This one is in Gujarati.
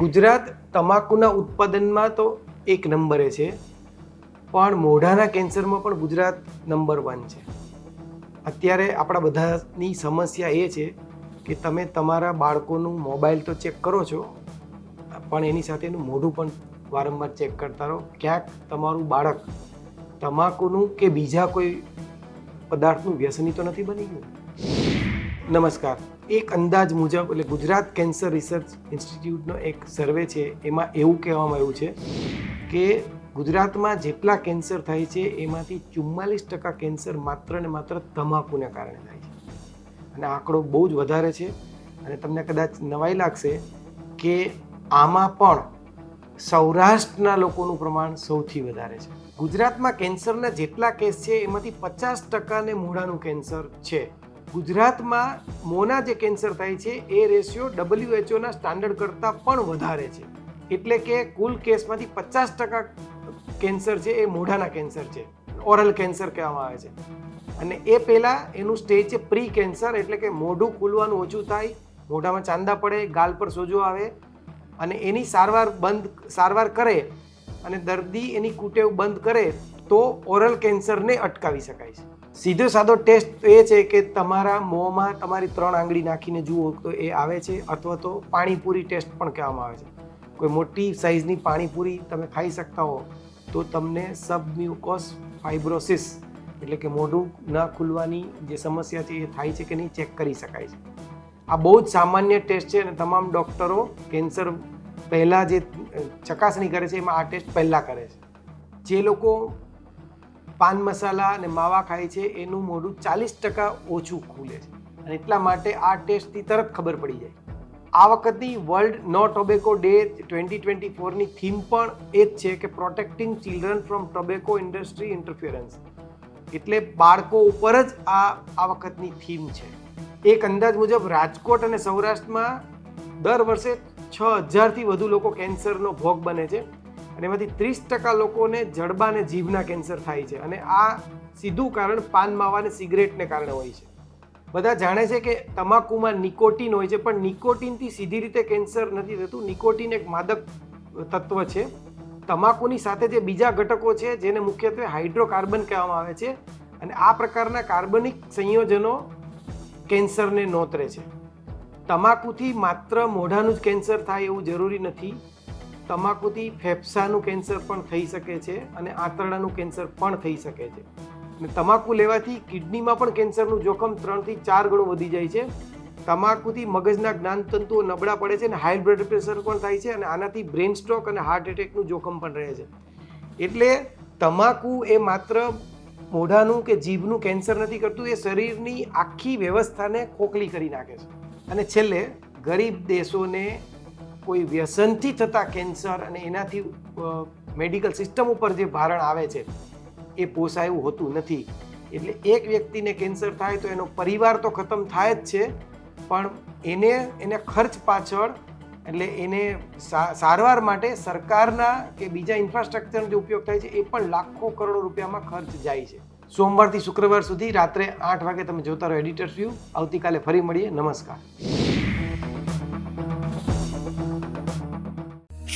ગુજરાત તમાકુના ઉત્પાદનમાં તો એક નંબરે છે, પણ મોઢાના કેન્સરમાં પણ ગુજરાત નંબર વન છે. અત્યારે આપણા બધાની સમસ્યા એ છે કે તમે તમારા બાળકોનું મોબાઈલ તો ચેક કરો છો, પણ એની સાથે એનું મોઢું પણ વારંવાર ચેક કરતા રહો. ક્યાંક તમારું બાળક તમાકુનું કે બીજા કોઈ પદાર્થનું વ્યસની તો નથી બની ગયું? નમસ્કાર. એક અંદાજ મુજબ, એટલે ગુજરાત કેન્સર રિસર્ચ ઇન્સ્ટિટ્યૂટનો એક સર્વે છે, એમાં એવું કહેવામાં આવ્યું છે કે ગુજરાતમાં જેટલા કેન્સર થાય છે, એમાંથી ચુમ્માલીસ ટકા કેન્સર માત્ર ને માત્ર તમાકુને કારણે થાય છે. અને આંકડો બહુ જ વધારે છે અને તમને કદાચ નવાઈ લાગશે કે આમાં પણ સૌરાષ્ટ્રના લોકોનું પ્રમાણ સૌથી વધારે છે. ગુજરાતમાં કેન્સરના જેટલા કેસ છે, એમાંથી પચાસ ટકાને મૂળાનું કેન્સર છે. ગુજરાતમાં મોંના જે કેન્સર થાય છે, એ રેશિયો ડબલ્યુએચઓના સ્ટાન્ડર્ડ કરતાં પણ વધારે છે. એટલે કે કુલ કેસમાંથી પચાસ ટકા કેન્સર છે, એ મોઢાના કેન્સર છે, ઓરલ કેન્સર કહેવામાં આવે છે. અને એ પહેલાં એનું સ્ટેજ છે પ્રી કેન્સર એટલે કે મોઢું ખુલવાનું ઓછું થાય, મોઢામાં ચાંદા પડે, ગાલ પર સોજો આવે, અને એની સારવાર બંધ, સારવાર કરે, અને દર્દી એની કુટેવ બંધ કરે, તો ઓરલ કેન્સરને અટકાવી શકાય છે. સીધો સાદો ટેસ્ટ એ છે કે તમારા મોંમાં તમારી ત્રણ આંગળી નાખીને જુઓ તો એ આવે છે અથવા તો પાણીપુરી ટેસ્ટ પણ કહેવામાં આવે છે. કોઈ મોટી સાઇઝની પાણીપુરી તમે ખાઈ શકતા હો તો તમને સબમ્યુકોસ ફાઇબ્રોસિસ એટલે કે મોઢું ન ખુલવાની જે સમસ્યા છે એ થાય છે કે નહીં ચેક કરી શકાય છે. આ બહુ જ સામાન્ય ટેસ્ટ છે અને તમામ ડૉક્ટરો કેન્સર પહેલાં જે ચકાસણી કરે છે એમાં આ ટેસ્ટ પહેલાં કરે છે. જે લોકો પાન મસાલા અને માવા ખાય છે, એનું મોઢું ચાલીસ ટકા ઓછું ખુલે છે. અને એટલા માટે આ ટેસ્ટથી તરત ખબર પડી જાય. આ વખતની world no tobacco day twenty twenty ફોરની theme પણ એ જ છે કે protecting children from tobacco industry interference એટલે બાળકો ઉપર જ આ આ વખતની થીમ છે. એક અંદાજ મુજબ રાજકોટ અને સૌરાષ્ટ્રમાં દર વર્ષે છ હજારથી વધુ લોકો કેન્સરનો ભોગ બને છે. અને એમાંથી ત્રીસ ટકા લોકોને જડબા અને જીભના કેન્સર થાય છે અને આ સીધું કારણ પાન માવા અને સિગરેટને કારણે હોય છે. બધા જાણે છે કે તમાકુમાં નિકોટીન હોય છે, પણ નિકોટીનથી સીધી રીતે કેન્સર નથી થતું. નિકોટીન એક માદક તત્વ છે. તમાકુની સાથે જે બીજા ઘટકો છે, જેને મુખ્યત્વે હાઇડ્રોકાર્બન કહેવામાં આવે છે અને આ પ્રકારના કાર્બનિક સંયોજનો કેન્સરને નોતરે છે. તમાકુથી માત્ર મોઢાનું જ કેન્સર થાય એવું જરૂરી નથી. તમાકુથી ફેફસાનું કેન્સર પણ થઈ શકે છે અને આંતરડાનું કેન્સર પણ થઈ શકે છે. અને તમાકુ લેવાથી કિડનીમાં પણ કેન્સરનું જોખમ ત્રણથી ચાર ગણું વધી જાય છે. તમાકુથી મગજના જ્ઞાનતંતુઓ નબળા પડે છે અને હાઈ બ્લડ પ્રેશર પણ થાય છે અને આનાથી બ્રેન સ્ટ્રોક અને હાર્ટ એટેકનું જોખમ પણ રહે છે. એટલે તમાકુ એ માત્ર મોઢાનું કે જીભનું કેન્સર નથી કરતું, એ શરીરની આખી વ્યવસ્થાને ખોખલી કરી નાખે છે. અને છેલ્લે ગરીબ દેશોને કોઈ વ્યસનથી થતા કેન્સર અને એનાથી મેડિકલ સિસ્ટમ ઉપર જે ભારણ આવે છે, એ પોસાય હોતું નથી. એટલે એક વ્યક્તિને કેન્સર થાય તો એનો પરિવાર તો ખતમ થાય જ છે, પણ એને એને ખર્ચ પાછળ, એટલે એને સારવાર માટે સરકારના કે બીજા ઇન્ફ્રાસ્ટ્રક્ચરનો જે ઉપયોગ થાય છે, એ પણ લાખો કરોડો રૂપિયામાં ખર્ચ જાય છે. સોમવારથી શુક્રવાર સુધી રાત્રે આઠ વાગે તમે જોતા રહો એડિટર્સ વ્યૂ આવતીકાલે ફરી મળીએ. નમસ્કાર.